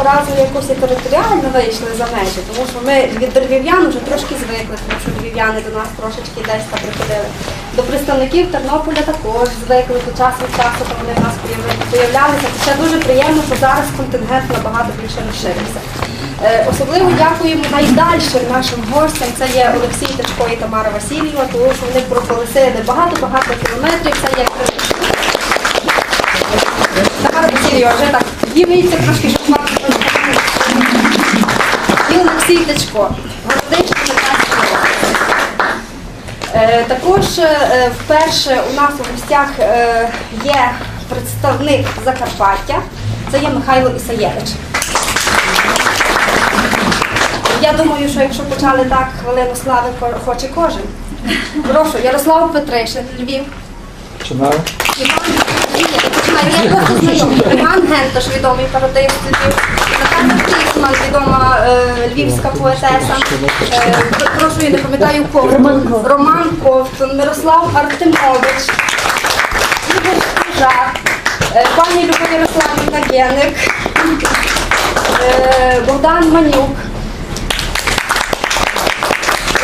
цього разу якось територіально вийшли за межі, тому що ми від дерев'ян вже трошки звикли, тому що львів'яни до нас трошечки десь там приходили. До представників Тернополя також звикли до часу від часу, коли вони в нас появлялися. Це ще дуже приємно, що зараз контингент набагато більше розширився. Е, Особливо дякуємо найдальшим нашим гостям. Це є Олексій Тичко і Тамара Васильєва, тому що вони проколесили багато-багато кілометрів. Це є Тамара Васильєва вже так дівається трошки, щоб Олексій Тичко, Городичний Черкаський Е, Також е, вперше у нас у гостях е, є представник Закарпаття, це є Михайло Ісаєвич. Я думаю, що якщо почали так, хвилину слави хоче кожен. Прошу, Ярослав Петришин, Львів. Починаю. Іван я знайомий. Іван Гентош, відомий пародист. Наталя Тисман, відома е, львівська поетеса. Е, прошу, я не пам'ятаю Ковтун. Роман Ковтун, Мирослав Артемович, Ігор Стужак, е, пані Любов Ярославівна Геник, е, Богдан Манюк.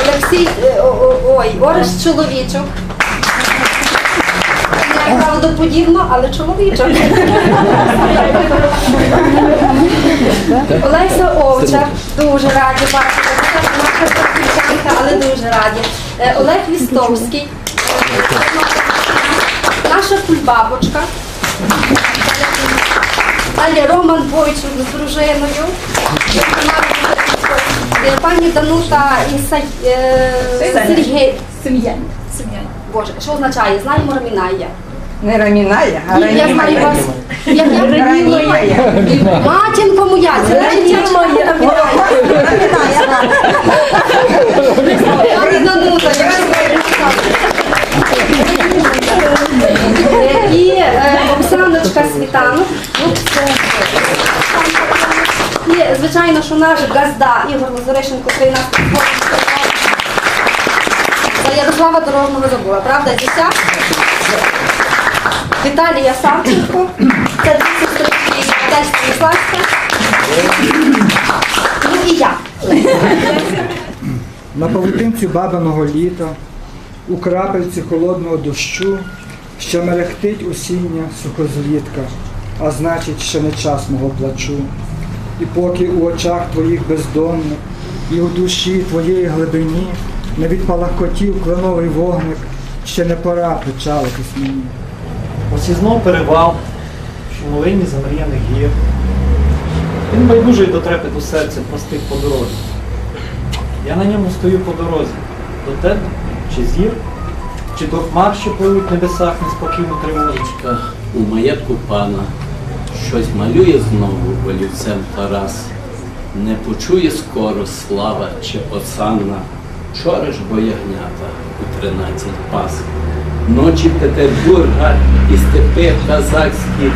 Олексій, е, о- о- ой, Орес Чоловічок. Правдоподібно, але чоловічок. Олеся Овчар, дуже раді бачити. Наша співчанка, але дуже раді. Е, Олег Вістовський. Наша кульбабочка. Далі Роман Бойчук з дружиною. Е, Пані Данута Іса... е, Сергій. Сім'янь. Боже, що означає? Знаємо Рамінає. Не Рамінає, а Ні, я знаю вас. Як я Рамінає. Матінко моя, це моя Данута, я. Е, І е, Оксаночка Світанок. І, звичайно, що наш газда Ігор Лазаришин, котрий нас Ярослава Дорожного забула, правда, дітя? Віталія Савченко, це дві сестрички теж Станіславська. Ну і я. На павутинці бабиного літа, у крапельці холодного дощу, що мерехтить осіння сухозлітка, а значить, ще не час мого плачу. І поки у очах твоїх бездонних, і у душі твоєї глибині не відпалахкотів кленовий вогник, ще не пора печалитись мені. Знов перевал, шумовині замріяних гір. Він байдужий до трепету серця простих дорозі. Я на ньому стою по дорозі. До тебе чи зір, чи до хмар, що пливуть в небесах неспокійну тривогу. Річка у маєтку пана щось малює знову олівцем Тарас. Не почує скоро слава чи осанна. Вчора боягнята у тринадцять пас. Ночі Петербурга і степи казахські,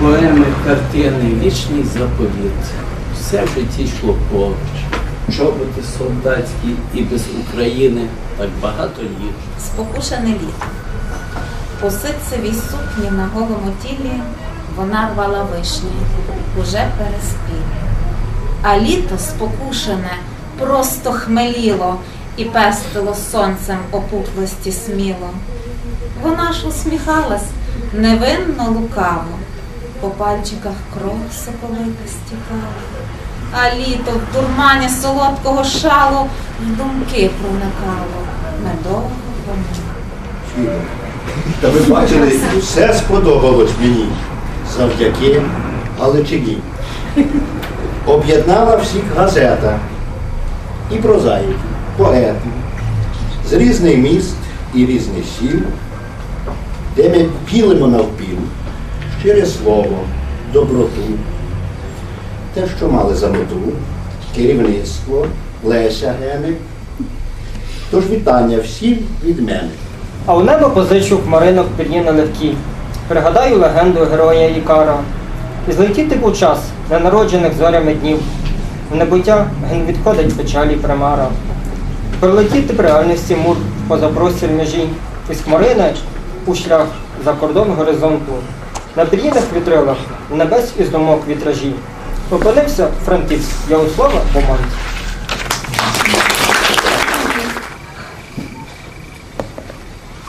поеми, картини, вічний заповіт. Все в житті йшло поруч. Чоботи солдатські і без України так багато літ. спокушене літо. У сукні на голому тілі вона рвала вишні, уже переспілі. А літо спокушене просто хмеліло і пестило сонцем опуклості сміло. Вона ж усміхалась невинно лукаво, по пальчиках кров соковита стікала. А літо в дурмані солодкого шалу в думки проникало медового вона. Та ви бачили, все сподобалось мені завдяки Галичині. Об'єднала всіх газета і прозаїків, поетів з різних міст і різних сіл, де ми пілимо навпіл щире слово, доброту, те, що мали за мету, керівництво, Леся Геник. Тож вітання всім від мене. А у небо позичу хмаринок підні нелегкі. Пригадаю легенду героя Ікара. І злетіти був час ненароджених зорями днів. В небуття ген відходить печалі примара. Пролетіти в реальності мур позапростір межі. Із хмарини у шлях за кордон горизонту. на пір'їних вітрилах, небес із думок вітражі. Опинився Франківськ, Ярослава Помант.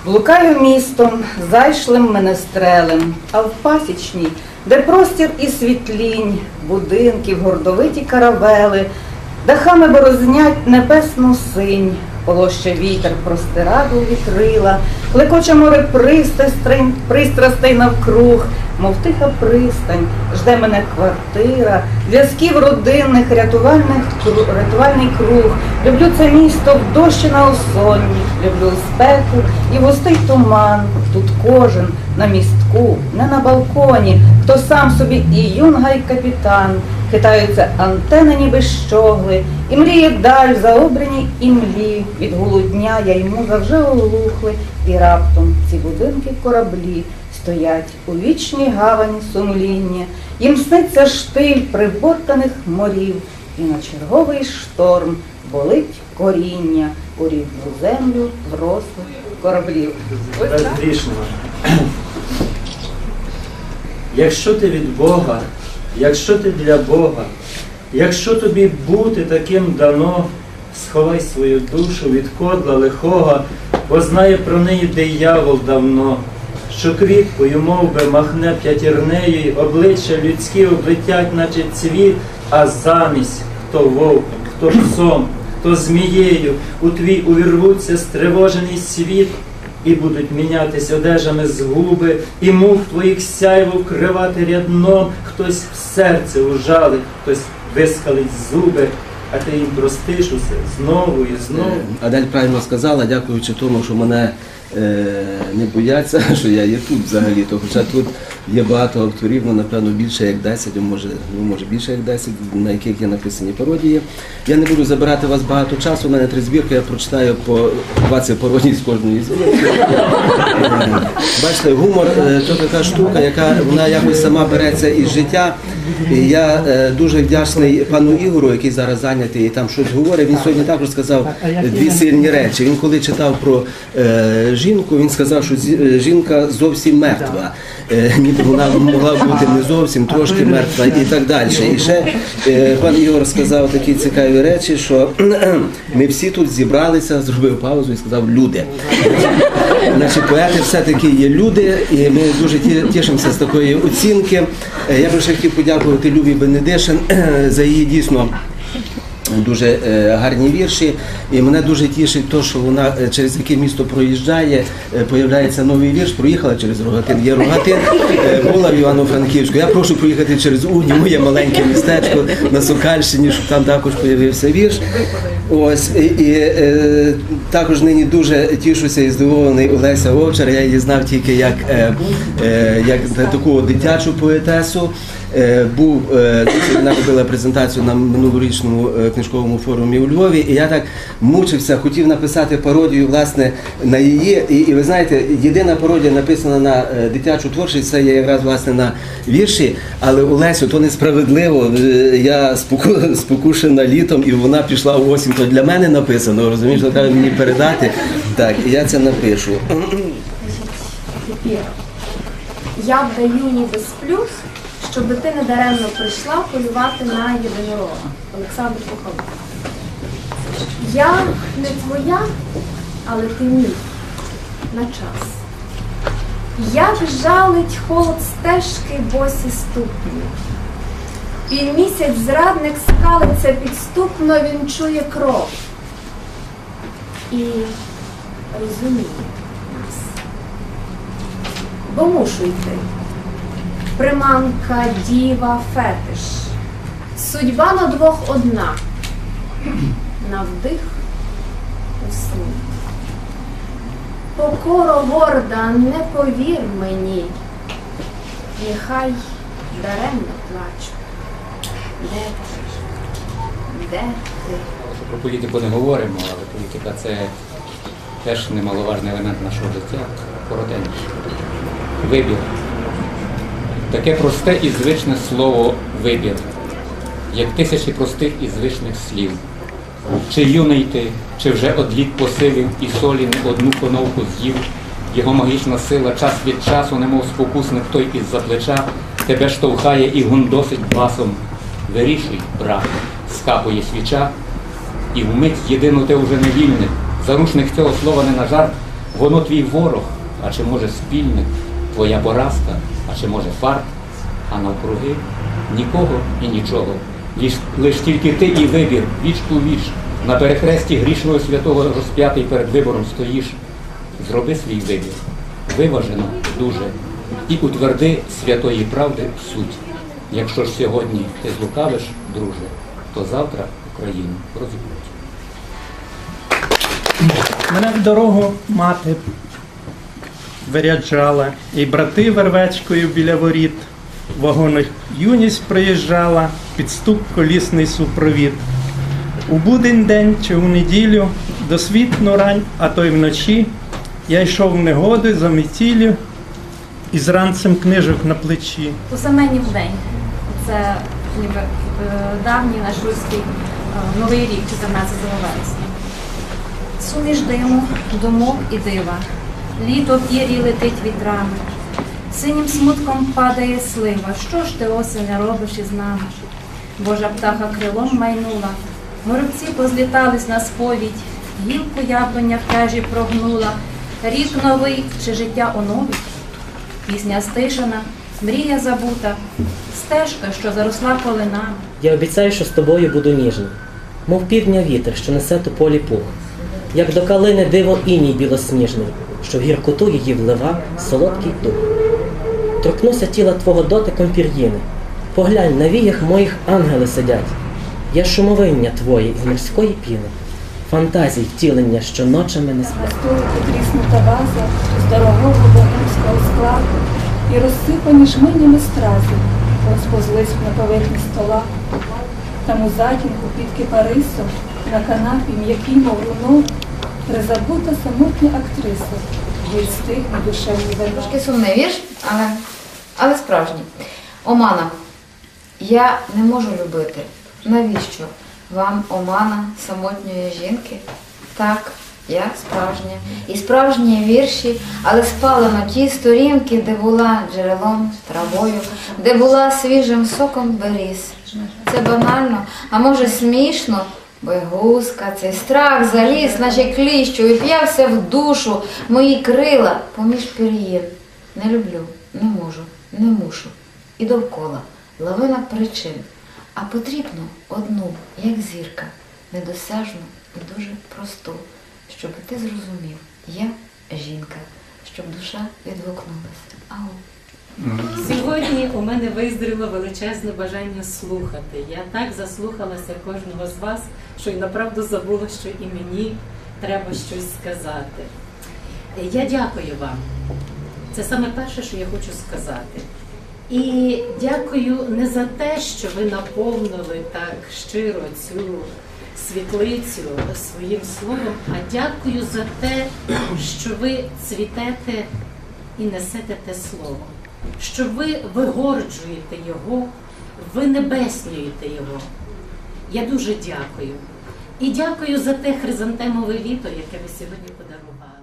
Блукаю містом, зайшлим менестрелем, а в пасічній, де простір і світлінь, будинків, гордовиті каравели, дахами борознять небесну синь, полоще вітер простираду вітрила, клекоче море пристрастей, навкруг, мов тиха пристань, жде мене квартира, зв'язків родинних, рятувальних, рятувальний круг. Люблю це місто в дощі на осонні, люблю спеку і густий туман. Тут кожен на містку, не на балконі, хто сам собі і юнга, і капітан. Хитаються антени ніби щогли, і мріє даль в заобраній імлі. Від гулу дня я йому завжди оглухли, і раптом ці будинки кораблі стоять у вічній гавані сумління. Їм сниться штиль приборканих морів, і на черговий шторм болить коріння у рідну землю врослих кораблів. Безгрішного. Якщо ти від Бога, якщо ти для Бога, якщо тобі бути таким дано, сховай свою душу від кодла лихого, бо знає про неї диявол давно, що квіткою мов би, махне п'ятірнею, обличчя людські облетять, наче цвіт, а замість хто вовком, хто псом, хто змією, у твій увірвуться стривожений світ, і будуть мінятись одежами з губи, і мух твоїх сяйво вкривати рядном, хтось в серце ужалить, хтось вискалить зуби, а ти їм простиш усе знову і знову. Адель правильно сказала, дякуючи тому, що мене е, не бояться, що я є тут взагалі. То хоча тут є багато авторів, ну напевно більше як 10, може, ну може більше як 10, на яких є написані пародії. Я не буду забирати у вас багато часу. У мене три збірки, я прочитаю по 20 пародій з кожної збірки. Е, Бачите, гумор е, то така штука, яка вона якось сама береться із життя. І я е, дуже вдячний пану Ігору, який зараз зайнятий і там щось говорить. Він сьогодні також сказав дві сильні речі. Він коли читав про е, жінку, він сказав, що е, жінка зовсім мертва. Е, ніби вона могла бути не зовсім, трошки мертва і так далі. І ще е, пан Ігор сказав такі цікаві речі, що ми всі тут зібралися, зробив паузу і сказав люди. Значить, поети все-таки є люди, і ми дуже тішимося з такої оцінки. Я би ще хотів подякувати Любі Бенедишин за її дійсно. Дуже е, гарні вірші, і мене дуже тішить те, що вона е, через яке місто проїжджає, е, появляється новий вірш. Проїхала через Рогатин. Є Рогатин, була в Івано-Франківську. Я прошу проїхати через Удні, моє маленьке містечко на Сокальщині, щоб там також появився вірш. Ось і, і також нині дуже тішуся і здивований Олеся Овчар. Я її знав тільки як, як таку дитячу поетесу. Е, був е, вона робила презентацію на минулорічному е, книжковому форумі у Львові, і я так мучився, хотів написати пародію власне на її. І, і ви знаєте, єдина пародія написана на дитячу творчість, це є якраз власне на вірші. Але Олесю, то несправедливо. Я споку, спокушена літом, і вона пішла в осінь. То для мене написано, розумієш, то треба мені передати. Так, і я це напишу. Я вдаю ніби сплю, щоб ти недаремно прийшла полювати на єдинорога. Олександр Пухалов. Я не твоя, але ти мій на час. Як жалить холод стежки босі ступні. Півмісяць зрадник скалиться підступно, він чує кров і розуміє нас бо мушу йти. Приманка, діва, фетиш. Судьба на двох одна. На вдих у сні. Покоро горда, не повір мені. Нехай даремно плачу. Де ти? Де ти? Про політику не говоримо, але політика це теж немаловажний елемент нашого життя. Коротенько. Вибір. Таке просте і звичне слово вибір, як тисячі простих і звичних слів. Чи юний ти, чи вже одліт посилів і солі не одну коновку з'їв, Його магічна сила час від часу, немов спокусник той із-за плеча, тебе штовхає і гундосить басом. Вирішуй, брате, скапує свіча, і вмить єдину ти вже не вільник. Зарушник цього слова не на жарт, воно твій ворог, а чи може спільник, твоя поразка, чи може фарт, а навкруги нікого і нічого. Лиш, тільки ти і вибір, віч у віч, на перехресті грішного святого розп'ятий перед вибором стоїш. Зроби свій вибір, виважено дуже, і утверди святої правди суть. Якщо ж сьогодні ти злукавиш, друже, то завтра Україну розіб'ють. Мене в дорогу мати виряджала, і брати вервечкою біля воріт. Вагонах юність приїжджала, під стук колісний супровід. У будень день чи у неділю, до світну рань, а то й вночі, я йшов в негоди за метіллю і з ранцем книжок на плечі. У Семенів день. Це ніби е, давній наш руський е, новий рік, 14 вересня. Суміш диму, думок і дива. Літо в ірі летить вітрами. Синім смутком падає слива. Що ж ти осеня робиш із нами? Божа птаха крилом майнула. Горобці позлітались на сповідь, гілку яблуня в тежі прогнула. Рік новий чи життя оновить? Пісня стишена, мрія забута, стежка, що заросла колинами. Я обіцяю, що з тобою буду ніжним, мов півдня вітер, що несе тополі пух, як до калини диво іній білосніжний, що в гіркоту її влива солодкий дух. Торкнуся тіла твого дотиком пір'їни, поглянь, на віях моїх ангели сидять. Я шумовиння твоє із морської піни, фантазій втілення, що ночами не сплять. тріснута ваза з дорогого богемського складу і розсипані жменями стрази, розповзлись на поверхні стола. Там у затінку під кипарисом, на канапі м'який мов луно, призабута самотня актриса, геть стихне душевні вино. Трошки сумний вірш, але, але справжній. Омана. Я не можу любити. Навіщо вам омана самотньої жінки? Так, я справжня. І справжні вірші, але спалено ті сторінки, де була джерелом, травою, де була свіжим соком беріз. Це банально, а може смішно, бо цей страх заліз, наче кліщ, вип'явся в душу, мої крила поміж пір'їн. Не люблю, не можу, не мушу. І довкола лавина причин. А потрібно одну, як зірка, недосяжну і дуже просту, щоб ти зрозумів, я жінка, щоб душа відгукнулася. Ау. Сьогодні у мене визріло величезне бажання слухати. Я так заслухалася кожного з вас, що й направду забула, що і мені треба щось сказати. Я дякую вам. Це саме перше, що я хочу сказати. І дякую не за те, що ви наповнили так щиро цю світлицю своїм словом, а дякую за те, що ви цвітете і несете те слово, що ви вигорджуєте його, ви небеснюєте його. Я дуже дякую. І дякую за те хризантемове літо, яке ви сьогодні подарували.